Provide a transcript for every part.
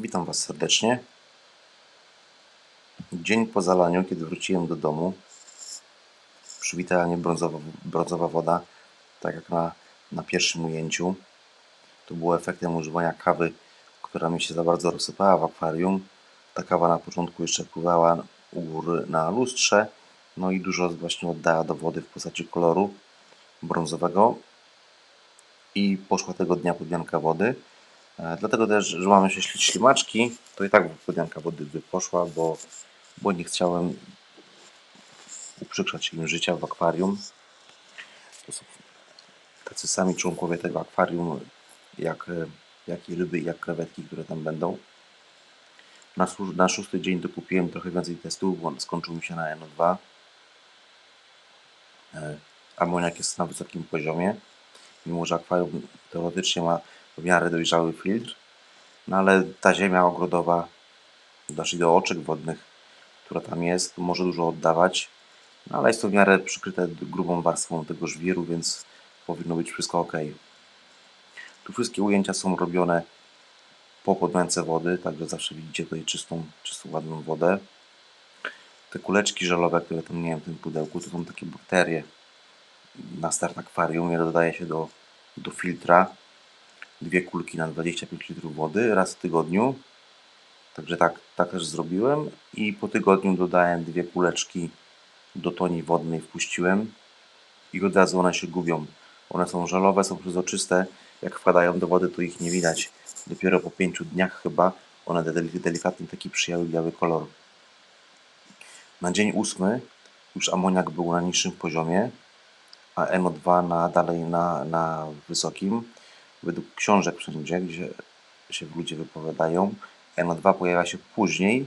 Witam Was serdecznie. Dzień po zalaniu, kiedy wróciłem do domu, przywitała mnie brązowa, brązowa woda, tak jak na, na pierwszym ujęciu. To było efektem używania kawy, która mi się za bardzo rozsypała w akwarium. Ta kawa na początku jeszcze pływała u góry na lustrze, no i dużo właśnie oddała do wody w postaci koloru brązowego. I poszła tego dnia podmianka wody. E, Dlatego też, że mamy się śli- ślimaczki, to i tak podmianka wody by poszła, bo, bo nie chciałem uprzykrzać im życia w akwarium. To są tacy sami członkowie tego akwarium, jak, e, jak i ryby, jak krewetki, które tam będą. Na, na szósty dzień dokupiłem trochę więcej testów, bo skończył mi się na NO2. E, Amoniak jest na wysokim poziomie, mimo że akwarium teoretycznie ma w miarę dojrzały filtr, no ale ta ziemia ogrodowa, znaczy do oczek wodnych, która tam jest, może dużo oddawać, no ale jest to w miarę przykryte grubą warstwą tego żwiru, więc powinno być wszystko ok. Tu wszystkie ujęcia są robione po podmiance wody, także zawsze widzicie tutaj czystą, czystą ładną wodę. Te kuleczki żelowe, które tam nie wiem w tym pudełku, to są takie bakterie na start akwarium. Je dodaje się do, do filtra. Dwie kulki na 25 litrów wody raz w tygodniu. Także tak, tak też zrobiłem. I po tygodniu dodałem dwie kuleczki do toni wodnej, wpuściłem i od razu one się gubią. One są żelowe, są przezroczyste. Jak wpadają do wody, to ich nie widać. Dopiero po pięciu dniach chyba one del- delikatnie taki przyjęły biały kolor. Na dzień ósmy już amoniak był na niższym poziomie, a NO2 na, dalej na, na wysokim. Według książek wszędzie, gdzie się ludzie wypowiadają, NO2 pojawia się później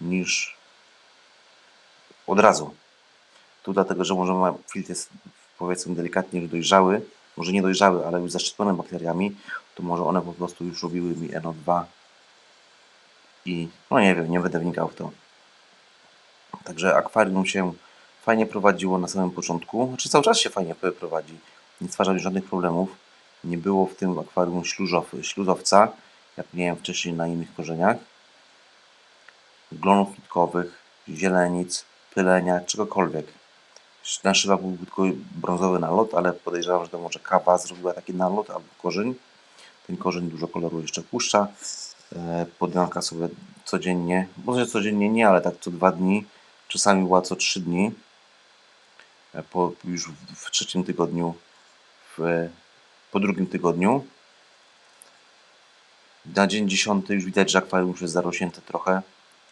niż od razu. Tu dlatego, że może filtr jest powiedzmy delikatnie już dojrzały, może nie dojrzały, ale już zaszczepione bakteriami, to może one po prostu już robiły mi NO2 i no nie wiem, nie będę wnikał w to. Także akwarium się fajnie prowadziło na samym początku, znaczy cały czas się fajnie prowadzi, nie stwarza żadnych problemów. Nie było w tym akwarium śluzow, śluzowca, jak miałem wcześniej na innych korzeniach. Glonów nitkowych, zielenic, pylenia, czegokolwiek. Na szybach był tylko brązowy nalot, ale podejrzewam, że to może kawa zrobiła taki nalot albo korzeń. Ten korzeń dużo koloru jeszcze puszcza. E, Podmianka sobie codziennie, może codziennie nie, ale tak co dwa dni, czasami była co trzy dni. E, Po, już w trzecim tygodniu, w, po drugim tygodniu. Na dzień dziesiąty już widać, że akwarium już jest zarośnięte trochę,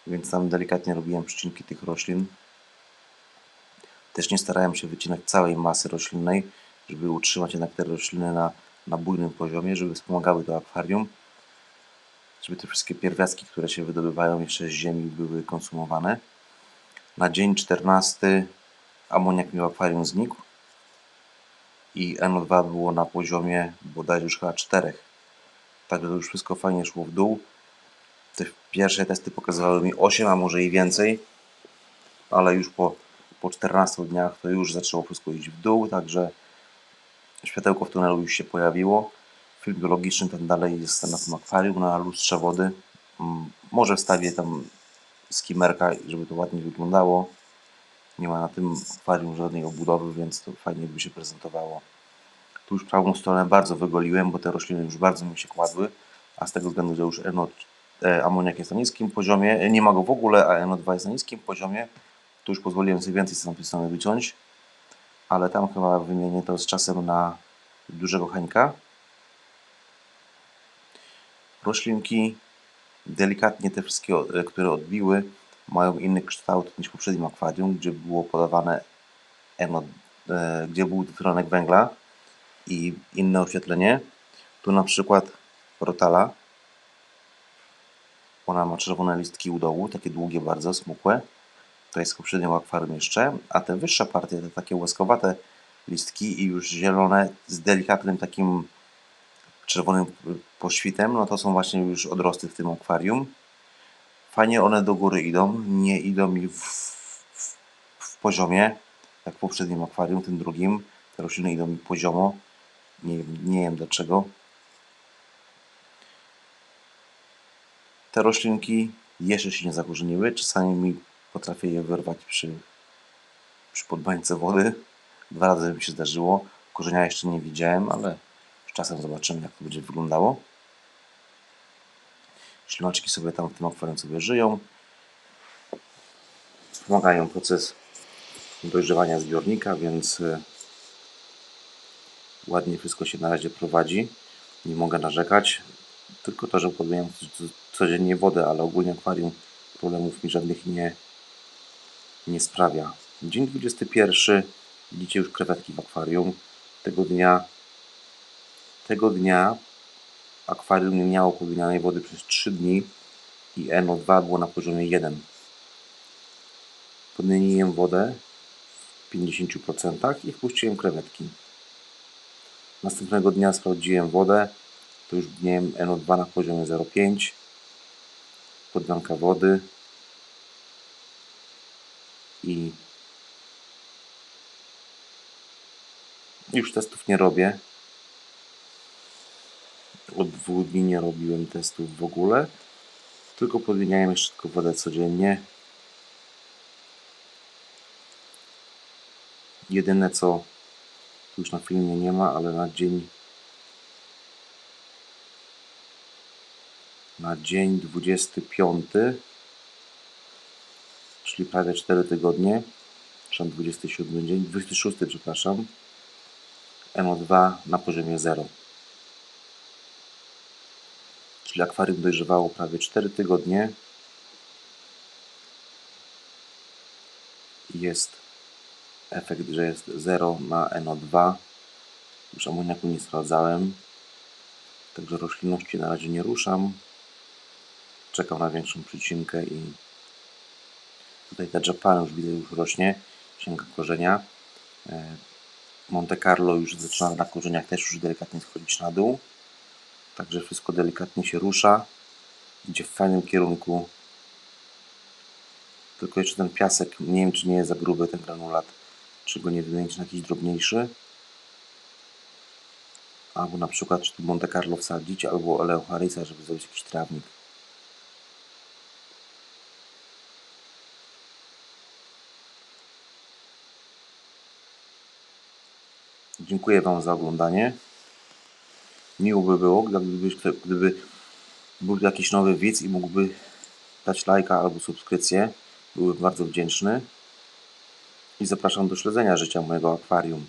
więc tam delikatnie robiłem przycinki tych roślin. Też nie starałem się wycinać całej masy roślinnej, żeby utrzymać jednak te rośliny na, na bujnym poziomie, żeby wspomagały to akwarium, żeby te wszystkie pierwiastki, które się wydobywają jeszcze z ziemi, były konsumowane. Na dzień 14 amoniak mi w akwarium znikł i NO2 było na poziomie bodajże już chyba 4. Także to już wszystko fajnie szło w dół. Te pierwsze testy pokazywały mi 8, a może i więcej, ale już po, po 14 dniach to już zaczęło wszystko iść w dół, także światełko w tunelu już się pojawiło. Film biologiczny ten dalej jest na tym akwarium, na lustrze wody. Mm, Może wstawię tam skimerka, żeby to ładnie wyglądało. Nie ma na tym akwarium żadnej obudowy, więc to fajnie by się prezentowało. Tu już prawą stronę bardzo wygoliłem, bo te rośliny już bardzo mi się kładły, a z tego względu, że już NO, e, amoniak jest na niskim poziomie, e, nie ma go w ogóle, a NO2 jest na niskim poziomie, to już pozwoliłem sobie więcej z strony wyciąć, ale tam chyba wymienię to z czasem na dużego hańka. Roślinki delikatnie te wszystkie, e, które odbiły, mają inny kształt niż w poprzednim akwarium, gdzie było podawane e, gdzie był dwutlenek węgla i inne oświetlenie. Tu na przykład rotala. Ona ma czerwone listki u dołu, takie długie bardzo, smukłe. To jest w poprzednim akwarium jeszcze. A te wyższe partie, te takie łaskowate listki i już zielone z delikatnym takim czerwonym poświtem, no to są właśnie już odrosty w tym akwarium. Fajnie one do góry idą, nie idą mi w, w, w poziomie, jak w poprzednim akwarium, tym drugim. Te rośliny idą mi poziomo. Nie, nie wiem dlaczego. Te roślinki jeszcze się nie zakorzeniły. Czasami mi potrafię je wyrwać przy, przy podbańce wody. Dwa razy mi się zdarzyło. Korzenia jeszcze nie widziałem, ale z czasem zobaczymy, jak to będzie wyglądało. Ślimaczki sobie tam w tym akwarium sobie żyją. Wspomagają proces dojrzewania zbiornika, więc y, ładnie wszystko się na razie prowadzi. Nie mogę narzekać. Tylko to, że podmieniam co- co- codziennie wodę, ale ogólnie akwarium problemów mi żadnych nie, nie sprawia. Dzień 21. Widzicie już krewetki w akwarium. Tego dnia tego dnia akwarium nie miało podmienianej wody przez 3 dni i NO2 było na poziomie 1. Podmieniłem wodę w 50% i wpuściłem krewetki. Następnego dnia sprawdziłem wodę. To już miałem NO2 na poziomie 0,5. Podmianka wody. I już testów nie robię. Od dwóch dni nie robiłem testów w ogóle. Tylko podmieniałem jeszcze tylko wodę codziennie. Jedyne co już na filmie nie ma, ale na dzień na dzień 25 czyli prawie 4 tygodnie na 27 dzień, 26 przepraszam NO2 na poziomie 0 czyli akwarium dojrzewało prawie 4 tygodnie. Jest efekt, że jest 0 na NO2 już amoniaku nie sprawdzałem. Także roślinności na razie nie ruszam. Czekam na większą przycinkę i tutaj ta Japan już widzę już rośnie sięga korzenia. E, Monte Carlo już zaczyna na korzeniach też już delikatnie schodzić na dół także wszystko delikatnie się rusza idzie w fajnym kierunku. Tylko jeszcze ten piasek nie wiem czy nie jest za gruby ten granulat czy go nie wymienić na jakiś drobniejszy. Albo na przykład czy tu Monte Carlo wsadzić albo Oleo Harisa żeby zrobić jakiś trawnik. Dziękuję Wam za oglądanie. Miło by było, gdyby, gdyby był jakiś nowy widz i mógłby dać lajka albo subskrypcję. Byłbym bardzo wdzięczny. I zapraszam do śledzenia życia mojego akwarium.